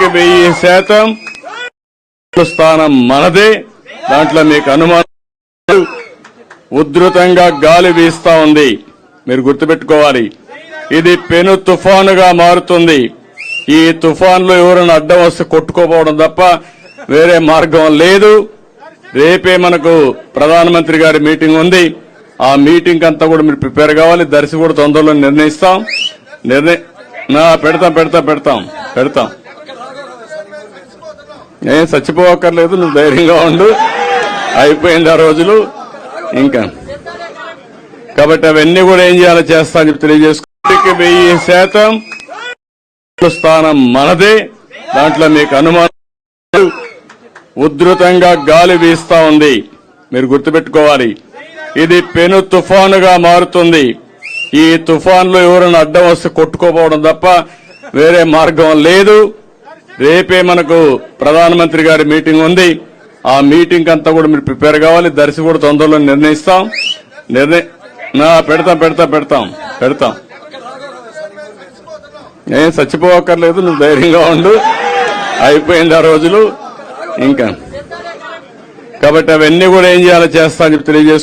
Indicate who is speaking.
Speaker 1: నూటికి వెయ్యి శాతం స్థానం మనదే. దాంట్లో మీకు అనుమానం ఉధృతంగా గాలి వీస్తా ఉంది. మీరు గుర్తుపెట్టుకోవాలి. ఇది పెను తుఫానుగా మారుతుంది. ఈ తుఫాన్లో ఎవరైనా అడ్డం వస్తే కొట్టుకోపోవడం తప్ప వేరే మార్గం లేదు. రేపే మనకు ప్రధానమంత్రి గారి మీటింగ్ ఉంది. ఆ మీటింగ్ అంతా కూడా మీరు ప్రిపేర్ కావాలి. దర్శి కూడా తొందరలో నిర్ణయిస్తాం. నిర్ణయ నా పెడతాం పెడతాం పెడతాం పెడతాం. ఏం చచ్చిపోవక్కర్లేదు నువ్వు ధైర్యంగా ఉండు. అయిపోయింది ఆ రోజులు. ఇంకా. కాబట్టి అవన్నీ కూడా ఏం చేయాలో చేస్తా అని చెప్పి తెలియజేసుకుంటే వెయ్యి శాతం స్థానం మనదే. దాంట్లో మీకు అనుమానం ఉధృతంగా గాలి వీస్తా ఉంది. మీరు గుర్తుపెట్టుకోవాలి. ఇది పెను తుఫానుగా మారుతుంది. ఈ తుఫాన్లో ఎవరైనా అడ్డం వస్తే కొట్టుకోపోవడం తప్ప వేరే మార్గం లేదు. రేపే మనకు ప్రధానమంత్రి గారి మీటింగ్ ఉంది. ఆ మీటింగ్ అంతా కూడా మీరు ప్రిపేర్ కావాలి. దర్శి కూడా తొందరలో నిర్ణయిస్తాం. నిర్ణయ నా పెడతాం పెడతాం పెడతాం పెడతాం. ఏం చచ్చిపోవక్కర్లేదు నువ్వు ధైర్యంగా ఉండు. అయిపోయింది ఆ రోజులు. ఇంకా. కాబట్టి అవన్నీ కూడా ఏం చేయాలో చేస్తా అని చెప్పి తెలియజేసుకో